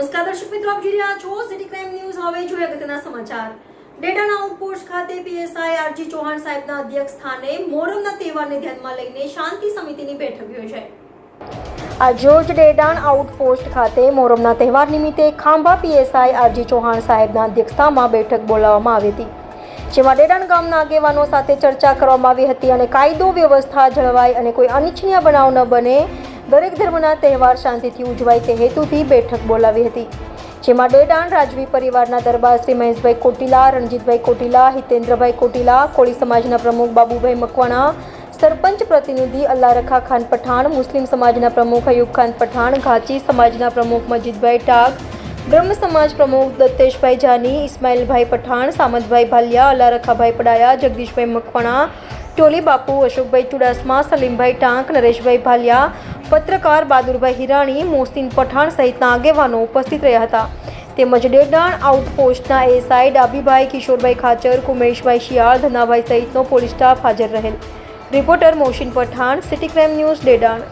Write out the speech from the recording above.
નમસ્કાર દર્શક મિત્રો, આપ જોઈ રહ્યા છો સિટી ક્રાઇમ ન્યૂઝ હવે જોઈએ અગત્યના સમાચાર. ડેડાના આઉટપોસ્ટ ખાતે પીએસઆઈ આરજી ચૌહાણ સાહેબના અધ્યક્ષ સ્થાને મોરમના તહેવારને ધ્યાનમાં લઈને શાંતિ સમિતિની બેઠક યોજાઈ. આજરોજ ડેડાણ આઉટપોસ્ટ ખાતે મોરમના તહેવાર નિમિત્તે ખાંભા પીએસઆઈ આરજી ચૌહાણ સાહેબના અધ્યક્ષતામાં બેઠક બોલાવવામાં આવી હતી. જેમાં ડેડાણ ગામના આગેવાનો સાથે ચર્ચા કરવામાં આવી હતી અને કાયદો વ્યવસ્થા જળવાય અને કોઈ અનિચ્છનીય બનાવ ન બને દરેક ધર્મના તહેવાર શાંતિથી ઉજવાય તે હેતુથી બેઠક બોલાવી હતી. જેમાં ડેડાણ, રાજવી પરિવારના દરબાર શ્રી મહેશભાઈ કોટીલા, રણજીતભાઈ કોટીલા, હિતેન્દ્રભાઈ કોટીલા, કોળી સમાજના પ્રમુખ બાબુભાઈ મકવાણા, સરપંચ પ્રતિનિધિ અલ્લારખા ખાન પઠાણ, મુસ્લિમ સમાજના પ્રમુખ અયુબ ખાન પઠાણ, ઘાચી સમાજના પ્રમુખ મજીદભાઈ ટાગ, બ્રહ્મ સમાજ પ્રમુખ દત્તેશભાઈ જાની, ઇસ્માઇલભાઈ પઠાણ, સામંતભાઈ ભાલિયા, અલ્લારખાભાઈ પડાયા, જગદીશભાઈ મકવાણા, ટોલી બાપુ, અશોકભાઈ ચુડાસમા, સલીમભાઈ ટાંક, નરેશભાઈ ભાલિયા પત્રકાર બહાદુરભાઈ હિરાણી, મોહસિન પઠાણ સહિતના આગેવાનો ઉપસ્થિત રહ્યા હતા. તેમજ ડેડાણ આઉટપોસ્ટના એસઆઈ ડાબીભાઈ કિશોરભાઈ ખાચર, કુમેશભાઈ શિયાળ, ધનાભાઈ સહિતનો પોલીસ સ્ટાફ હાજર રહેલ. Reporter Mohsin Pathan, city crime news, Dedan.